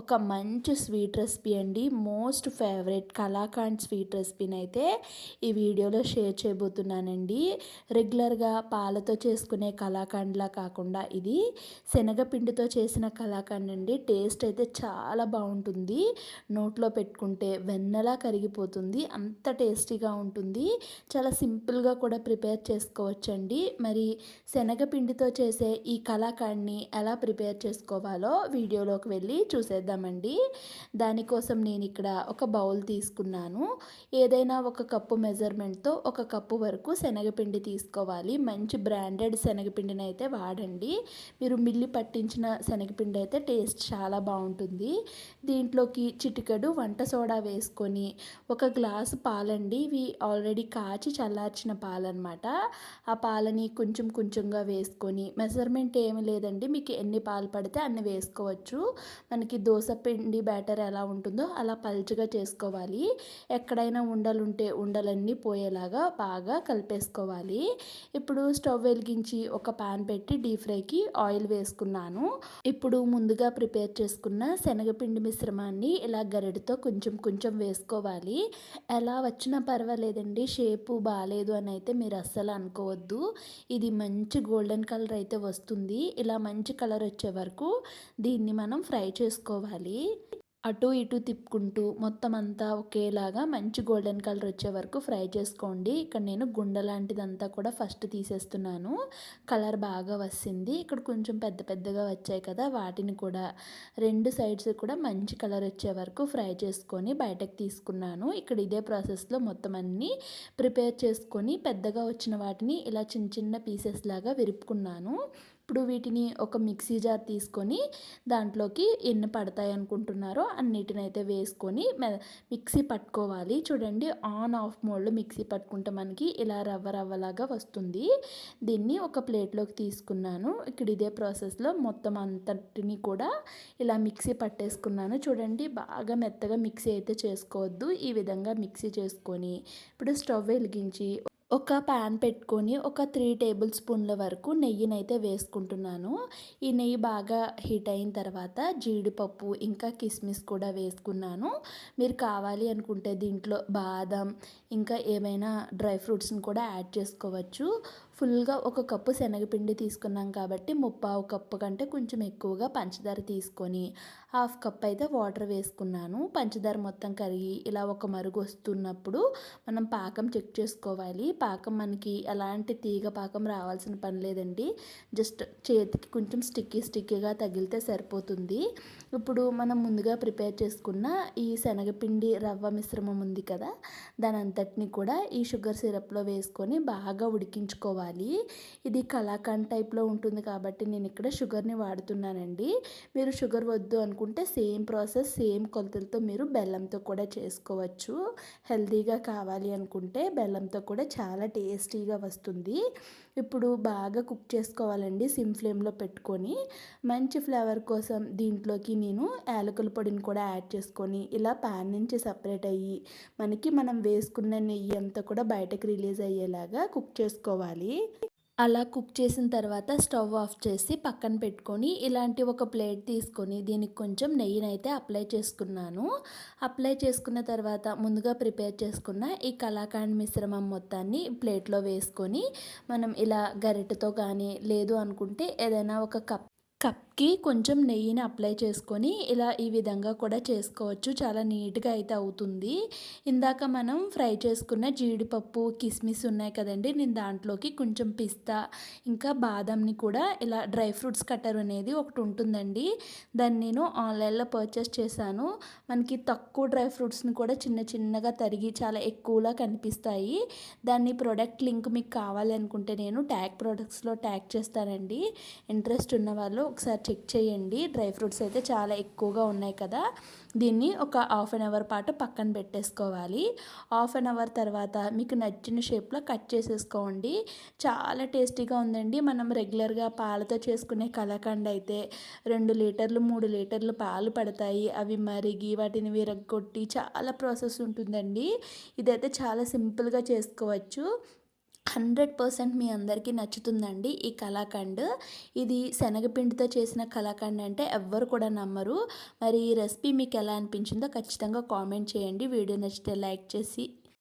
ఒక మంచి sweet recipe అండి. మోస్ట్ ఫేవరెట్ కలాకాండ్ స్వీట్ రెసిపీని అయితే ఈ వీడియోలో షేర్ చేయబోతున్నానండి. రెగ్యులర్గా పాలతో చేసుకునే కలాకాండ్లా కాకుండా ఇది శనగపిండితో చేసిన కలాకాండ్ అండి. టేస్ట్ అయితే చాలా బాగుంటుంది. నోట్లో పెట్టుకుంటే వెన్నలా కరిగిపోతుంది. అంత టేస్టీగా ఉంటుంది. చాలా సింపుల్గా కూడా ప్రిపేర్ చేసుకోవచ్చండి. మరి శనగపిండితో చేసే ఈ కళాకాండ్ని ఎలా ప్రిపేర్ చేసుకోవాలో వీడియోలోకి వెళ్ళి చేద్దామండి. దానికోసం నేను ఇక్కడ ఒక బౌల్ తీసుకున్నాను. ఏదైనా ఒక కప్పు మెజర్మెంట్తో ఒక కప్పు వరకు శనగపిండి తీసుకోవాలి. మంచి బ్రాండెడ్ శనగపిండిని అయితే వాడండి. మీరు మిల్లి పట్టించిన శనగపిండి అయితే టేస్ట్ చాలా బాగుంటుంది. దీంట్లోకి చిటికెడు వంట సోడా వేసుకొని ఒక గ్లాసు పాలండి. ఇవి ఆల్రెడీ కాచి చల్లార్చిన పాలన్నమాట. ఆ పాలని కొంచెం కొంచెంగా వేసుకొని మెజర్మెంట్ ఏమి లేదండి. మీకు ఎన్ని పాలు పడితే అన్ని వేసుకోవచ్చు. మనకి దోశ పిండి బ్యాటర్ ఎలా ఉంటుందో అలా పల్చగా చేసుకోవాలి. ఎక్కడైనా ఉండలు ఉంటే ఉండలన్నీ పోయేలాగా బాగా కలిపేసుకోవాలి. ఇప్పుడు స్టవ్ వెలిగించి ఒక పాన్ పెట్టి డీప్ ఫ్రైకి ఆయిల్ వేసుకున్నాను. ఇప్పుడు ముందుగా ప్రిపేర్ చేసుకున్న శనగపిండి మిశ్రమాన్ని ఇలా గరిటతో కొంచెం కొంచెం వేసుకోవాలి. ఎలా వచ్చినా పర్వాలేదండి షేపు బాగాలేదు అని అయితే మీరు అస్సలు అనుకోవద్దు. ఇది మంచి గోల్డెన్ కలర్ అయితే వస్తుంది. ఇలా మంచి కలర్ వచ్చే వరకు దీన్ని మనం ఫ్రై చేసుకోవాలి. అటు ఇటు తిప్పుకుంటూ మొత్తం అంతా ఒకేలాగా మంచి గోల్డెన్ కలర్ వచ్చే వరకు ఫ్రై చేసుకోండి. ఇక్కడ నేను గుండె లాంటిదంతా కూడా ఫస్ట్ తీసేస్తున్నాను. కలర్ బాగా వస్తుంది ఇక్కడ కొంచెం పెద్ద పెద్దగా వచ్చాయి కదా వాటిని కూడా రెండు సైడ్స్ కూడా మంచి కలర్ వచ్చే వరకు ఫ్రై చేసుకొని బయటకు తీసుకున్నాను. ఇక్కడ ఇదే ప్రాసెస్లో మొత్తం అన్నీ ప్రిపేర్ చేసుకొని పెద్దగా వచ్చిన వాటిని ఇలా చిన్న చిన్న పీసెస్ లాగా విరుపుకున్నాను. ఇప్పుడు వీటిని ఒక మిక్సీ జార్ తీసుకొని దాంట్లోకి ఎన్ని పడతాయి అనుకుంటున్నారో అన్నిటినైతే వేసుకొని మిక్సీ పట్టుకోవాలి. చూడండి ఆన్ ఆఫ్ మోడ్లో మిక్సీ పట్టుకుంటే మనకి ఇలా రవ్వ రవ్వలాగా వస్తుంది. దీన్ని ఒక ప్లేట్లోకి తీసుకున్నాను. ఇక్కడ ఇదే ప్రాసెస్లో మొత్తం అంతటిని కూడా ఇలా మిక్సీ పట్టేసుకున్నాను. చూడండి బాగా మెత్తగా మిక్సీ అయితే చేసుకోవద్దు. ఈ విధంగా మిక్సీ చేసుకొని ఇప్పుడు స్టవ్ వెలిగించి ఒక ప్యాన్ పెట్టుకొని ఒక త్రీ టేబుల్ స్పూన్ల వరకు నెయ్యినైతే వేసుకుంటున్నాను. ఈ నెయ్యి బాగా హీట్ అయిన తర్వాత జీడిపప్పు ఇంకా కిస్మిస్ కూడా వేసుకున్నాను. మీరు కావాలి అనుకుంటే దీంట్లో బాదం ఇంకా ఏమైనా డ్రై ఫ్రూట్స్ని కూడా యాడ్ చేసుకోవచ్చు. ఫుల్గా ఒక కప్పు శనగపిండి తీసుకున్నాం కాబట్టి ముప్పావు కప్పు కంటే కొంచెం ఎక్కువగా పంచదార తీసుకొని హాఫ్ కప్ అయితే వాటర్ వేసుకున్నాను. పంచదార మొత్తం కరిగి ఇలా ఒక మరుగు వస్తున్నప్పుడు మనం పాకం చెక్ చేసుకోవాలి. పాకం మనకి ఎలాంటి తీగ పాకం రావాల్సిన పని లేదండి. జస్ట్ చేతికి కొంచెం స్టిక్కీ స్టిక్కీగా తగిలితే సరిపోతుంది. ఇప్పుడు మనం ముందుగా ప్రిపేర్ చేసుకున్న ఈ శనగపిండి రవ్వ మిశ్రమం ఉంది కదా దాని అంతటిని కూడా ఈ షుగర్ సిరప్లో వేసుకొని బాగా ఉడికించుకోవాలి. ఇది కలాకండ్ టైప్లో ఉంటుంది కాబట్టి నేను ఇక్కడ షుగర్ని వాడుతున్నానండి. మీరు షుగర్ వద్దు అనుకుంటే సేమ్ ప్రాసెస్ సేమ్ కొలతలతో మీరు బెల్లంతో కూడా చేసుకోవచ్చు. హెల్తీగా కావాలి అనుకుంటే బెల్లంతో కూడా చాలా టేస్టీగా వస్తుంది. ఇప్పుడు బాగా కుక్ చేసుకోవాలండి సిమ్ ఫ్లేమ్లో పెట్టుకొని. మంచి ఫ్లేవర్ కోసం దీంట్లోకి నేను యాలకుల పొడిని కూడా యాడ్ చేసుకొని ఇలా ప్యాన్ నుంచి సపరేట్ అయ్యి మనకి మనం వేసుకున్న నెయ్యి అంతా కూడా బయటకు రిలీజ్ అయ్యేలాగా కుక్ చేసుకోవాలి. అలా కుక్ చేసిన తర్వాత స్టవ్ ఆఫ్ చేసి పక్కన పెట్టుకొని ఇలాంటి ఒక ప్లేట్ తీసుకొని దీనికి కొంచెం నెయ్యినైతే అప్లై చేసుకున్నాను. అప్లై చేసుకున్న తర్వాత ముందుగా ప్రిపేర్ చేసుకున్న ఈ కళాఖండ్ మిశ్రమం మొత్తాన్ని ప్లేట్లో వేసుకొని మనం ఇలా గరిటతో కానీ లేదు అనుకుంటే ఏదైనా ఒక కప్ కప్ కి కొంచెం నెయ్యిని అప్లై చేసుకొని ఇలా ఈ విధంగా కూడా చేసుకోవచ్చు. చాలా నీట్గా అయితే అవుతుంది. ఇందాక మనం ఫ్రై చేసుకున్న జీడిపప్పు కిస్మిస్ ఉన్నాయి కదండి. నేను దాంట్లోకి కొంచెం పిస్తా ఇంకా బాదంని కూడా ఇలా డ్రై ఫ్రూట్స్ కట్టర్ అనేది ఒకటి ఉంటుందండి. దాన్ని నేను ఆన్లైన్లో పర్చేస్ చేశాను. మనకి తక్కువ డ్రై ఫ్రూట్స్ని కూడా చిన్న చిన్నగా తరిగి చాలా ఎక్కువలా కనిపిస్తాయి. దాన్ని ప్రొడక్ట్ లింక్ మీకు కావాలి అనుకుంటే నేను ట్యాగ్ ప్రొడక్ట్స్లో ట్యాగ్ చేస్తానండి. ఇంట్రెస్ట్ ఉన్న వాళ్ళు ఒకసారి చెక్ చేయండి. డ్రై ఫ్రూట్స్ అయితే చాలా ఎక్కువగా ఉన్నాయి కదా. దీన్ని ఒక హాఫ్ అన్ అవర్ పాటు పక్కన పెట్టేసుకోవాలి. హాఫ్ అన్ అవర్ తర్వాత మీకు నచ్చిన షేప్లో కట్ చేసేసుకోండి. చాలా టేస్టీగా ఉందండి. మనం రెగ్యులర్గా పాలతో చేసుకునే కలకండ అయితే రెండు లీటర్లు మూడు లీటర్లు పాలు పడతాయి. అవి మరిగి వాటిని విరగొట్టి చాలా ప్రాసెస్ ఉంటుందండి. ఇదైతే చాలా సింపుల్గా చేసుకోవచ్చు. హండ్రెడ్ పర్సెంట్ మీ అందరికీ నచ్చుతుందండి ఈ కళాఖండ్. ఇది శనగపిండితో చేసిన కలాకండ్ అంటే ఎవ్వరు కూడా నమ్మరు. మరి ఈ రెసిపీ మీకు ఎలా అనిపించిందో ఖచ్చితంగా కామెంట్ చేయండి. వీడియో నచ్చితే లైక్ చేసి